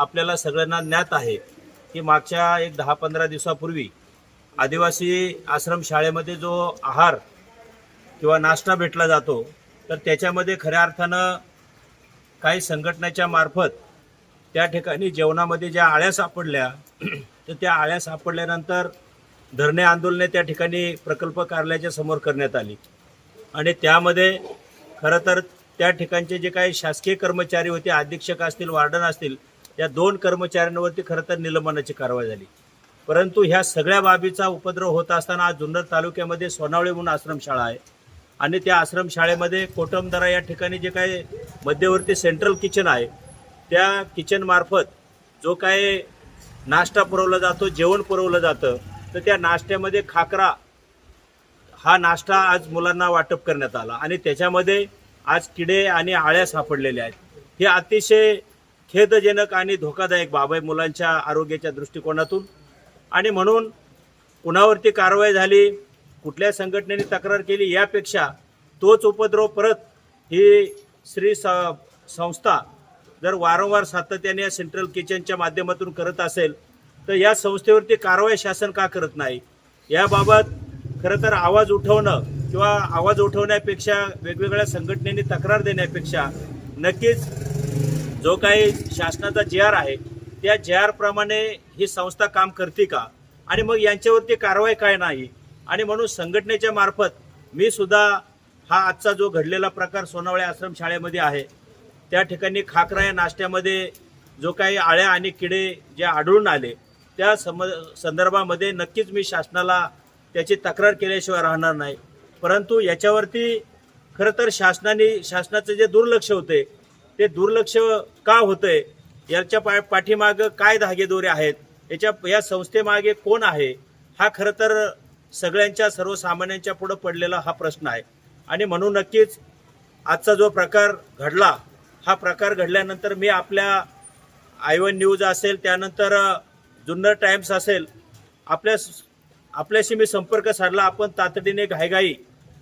आपल्याला सगळ्यांना ज्ञात आहे की मागच्या एक दहा पंधरा दिवसापूर्वी आदिवासी आश्रम शाळेमध्ये जो आहार किंवा नाश्ता भेटला जातो तर त्याच्यामध्ये खऱ्या अर्थानं काही संघटनेच्या मार्फत त्या ठिकाणी जेवणामध्ये ज्या आळ्या सापडल्या तर त्या आळ्या सापडल्यानंतर धरणे आंदोलने त्या ठिकाणी प्रकल्प कार्यालयाच्या समोर करण्यात आली. आणि त्यामध्ये खरं तर त्या ठिकाणचे जे काही शासकीय कर्मचारी होते अधीक्षक असतील वार्डन असतील या दोन कर्मचाऱ्यांवरती खरं तर निलंबनाची कारवाई झाली. परंतु ह्या सगळ्या बाबीचा उपद्रव होत असताना आज जुन्नर तालुक्यामध्ये सोनावळे म्हणून आश्रमशाळा आहे. आणि त्या आश्रमशाळेमध्ये कोटमदरा या ठिकाणी जे काही मध्यवर्ती सेंट्रल किचन आहे त्या किचनमार्फत जो काय नाश्ता पुरवला जातो जेवण पुरवलं जातं तर त्या नाश्त्यामध्ये खाकरा हा नाश्ता आज मुलांना वाटप करण्यात आला. आणि त्याच्यामध्ये आज किडे आणि आळ्या सापडलेल्या आहेत. हे अतिशय खेदजनक आणि धोकादायक बाब आहे मुलांच्या आरोग्याच्या दृष्टिकोनातून. आणि म्हणून कुणावरती कारवाई झाली कुठल्या संघटनेने तक्रार केली यापेक्षा तोच उपद्रव परत ही श्री स संस्था जर वारंवार सातत्याने या सेंट्रल किचनच्या माध्यमातून करत असेल तर या संस्थेवरती कारवाई शासन का करत नाही? याबाबत खरं तर आवाज उठवणं किंवा आवाज उठवण्यापेक्षा वेगवेगळ्या संघटनेने तक्रार देण्यापेक्षा नक्कीच जो काही शासनाचा जे आर आहे त्या जे आर प्रमाणे ही संस्था काम करते का? आणि मग यांच्यावरती कारवाई काय नाही? आणि म्हणून संघटनेच्या मार्फत मी सुद्धा हा आजचा जो घडलेला प्रकार सोनावळे आश्रम शाळेमध्ये आहे त्या ठिकाणी खाकरा या नाश्त्यामध्ये जो काही आळ्या आणि किडे जे आढळून आले त्या सम संदर्भामध्ये नक्कीच मी शासनाला त्याची तक्रार केल्याशिवाय राहणार नाही. परंतु याच्यावरती खरं तर शासनाने शासनाचं जे दुर्लक्ष होते ते दुर्लक्ष का होतंय? याच्या पा पाठीमागं काय धागेदोरे आहेत? याच्या या संस्थेमागे कोण आहे? हा खरं तर सगळ्यांच्या सर्वसामान्यांच्या पुढं पडलेला हा प्रश्न आहे. आणि म्हणून नक्कीच आजचा जो प्रकार घडला हा प्रकार घडल्यानंतर मी आपल्या आय वन न्यूज असेल त्यानंतर जुन्नर टाइम्स असेल आपल्या आपल्याशी मी संपर्क साधला. आपण तातडीने घाईघाई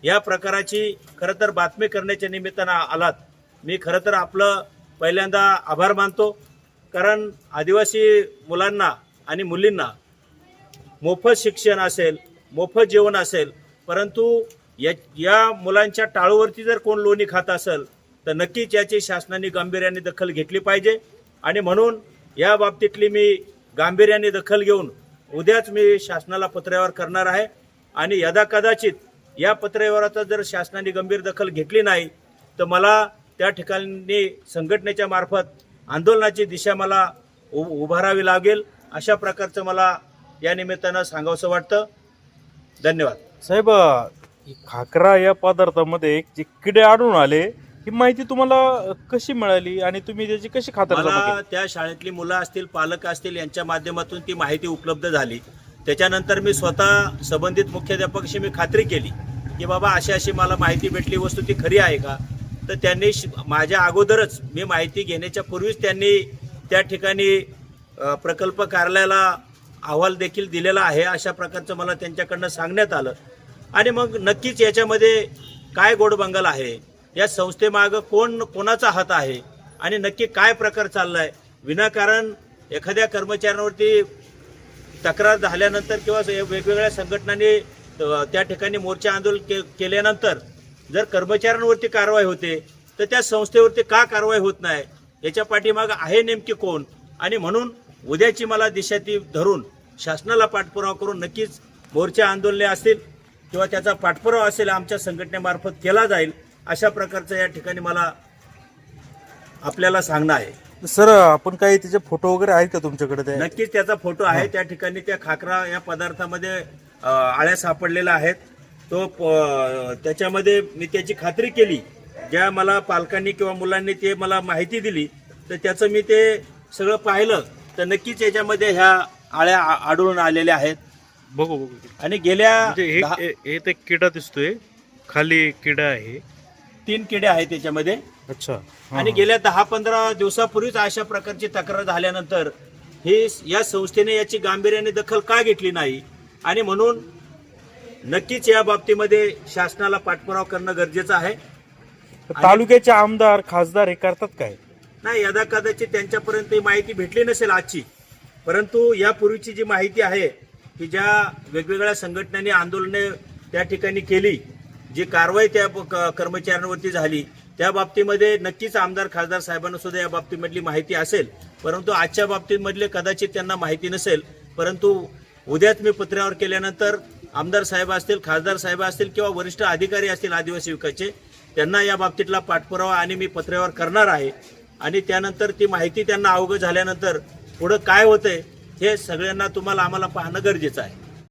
या प्रकाराची खरं तर बातमी करण्याच्या निमित्तानं आलात. मी खरं तर आपलं पहिल्यांदा आभार मानतो. कारण आदिवासी मुलांना आणि मुलींना मोफत शिक्षण असेल मोफत जेवण असेल परंतु या या मुलांच्या टाळूवरती जर कोण लोणी खात असेल तर नक्कीच याची शासनाने गांभीर्याने दखल घेतली पाहिजे. आणि म्हणून या बाबतीतली मी गांभीर्याने दखल घेऊन उद्याच मी शासनाला पत्रव्यवहार करणार आहे. आणि यदा कदाचित या पत्रव्यवहाराचा जर शासनाने गंभीर दखल घेतली नाही तर मला त्या ठिकाणी संघटनेच्या मार्फत आंदोलनाची दिशा मला उ उभारावी लागेल. अशा प्रकारचं मला या निमित्तानं सांगावंसं वाटतं. धन्यवाद. साहेब खाकरा या पदार्थामध्ये जे किडे आढळून आले ही माहिती तुम्हाला कशी मिळाली आणि तुम्ही त्याची कशी केली? त्या शाळेतली मुलं असतील पालक असतील यांच्या माध्यमातून ती माहिती उपलब्ध झाली. त्याच्यानंतर मी स्वतः संबंधित मुख्याध्यापकाशी मी खात्री केली की बाबा अशी अशी मला माहिती भेटली वस्तू ती खरी आहे का? तर त्यांनी श- माझ्या अगोदरच मी माहिती घेण्याच्या पूर्वीच त्यांनी त्या ठिकाणी प्रकल्प कार्यालयाला अहवाल देखील दिलेला आहे अशा प्रकारचं मला त्यांच्याकडनं सांगण्यात आलं. आणि मग नक्कीच याच्यामध्ये काय गोडबंगल आहे या संस्थेमागं कोण कोणाचा हात आहे आणि नक्की काय प्रकार चाललाय विनाकारण एखाद्या कर्मचाऱ्यांवरती तक्रार झाल्यानंतर किंवा वेगवेगळ्या संघटनांनी त्या ठिकाणी मोर्चा आंदोलन के केल्यानंतर जर कर्मचाऱ्यांवरती कारवाई होते तर त्या संस्थेवरती का कारवाई होत नाही? याच्या पाठीमागं आहे नेमकी कोण? आणि म्हणून उद्याची मला दिशा ती धरून शासनाला पाठपुरावा करून नक्कीच मोर्चा आंदोलने असतील किंवा त्याचा पाठपुरावा असेल आमच्या संघटनेमार्फत केला जाईल अशा प्रकारचं या ठिकाणी मला आपल्याला सांगणं आहे. सर आपण काही त्याचे फोटो वगैरे आहेत का तुमच्याकडे ते? नक्कीच त्याचा फोटो आहे. त्या ठिकाणी त्या खाकरा या पदार्थामध्ये आळ्या सापडलेल्या आहेत. तो त्याच्यामध्ये मी त्याची खात्री केली. ज्या मला पालकांनी किंवा मुलांनी ते मला माहिती दिली तर त्याचं मी ते सगळं पाहिलं. तर नक्कीच याच्यामध्ये ह्या आळ्या आढळून आलेल्या आहेत. बघू बघू आणि गेल्या म्हणजे हे ते किडा दिसतोय. खाली किडा आहे. तीन किडे आहेत त्याच्यामध्ये. अच्छा. आणि. गेल्या दहा पंधरा दिवसापूर्वीच अशा प्रकारची तक्रार झाल्यानंतर ही या संस्थेने याची गांभीर्याने दखल का घेतली नाही? आणि म्हणून नक्कीच या बाबतीमध्ये शासनाला पाठपुरावा करणं गरजेचं आहे. तालुक्याचे आमदार खासदार हे करतात काय? नाही यदा कदाचित त्यांच्यापर्यंत ही माहिती भेटली नसेल आजची परंतु यापूर्वीची जी माहिती आहे की ज्या वेगवेगळ्या संघटनांनी आंदोलने त्या ठिकाणी केली जी कारवाई त्या कर्मचाऱ्यांवरती झाली त्या बाबतीमध्ये नक्कीच आमदार खासदार साहेबांना सुद्धा या बाबतीमधली माहिती असेल. परंतु आजच्या बाबतीमधले कदाचित त्यांना माहिती नसेल परंतु उद्याच मी पत्र्यावर केल्यानंतर आमदार साहेब असतील खासदार साहेब असतील किंवा वरिष्ठ अधिकारी असतील आदिवासी विकासचे त्यांना या बाबतीतला पाठपुरावा आणि मी पत्र्यावर करणार आहे. आणि त्यानंतर ती माहिती त्यांना अवगत झाल्यानंतर पुढं काय होतंय हे सगळ्यांना तुम्हाला आम्हाला पाहणं गरजेचं आहे.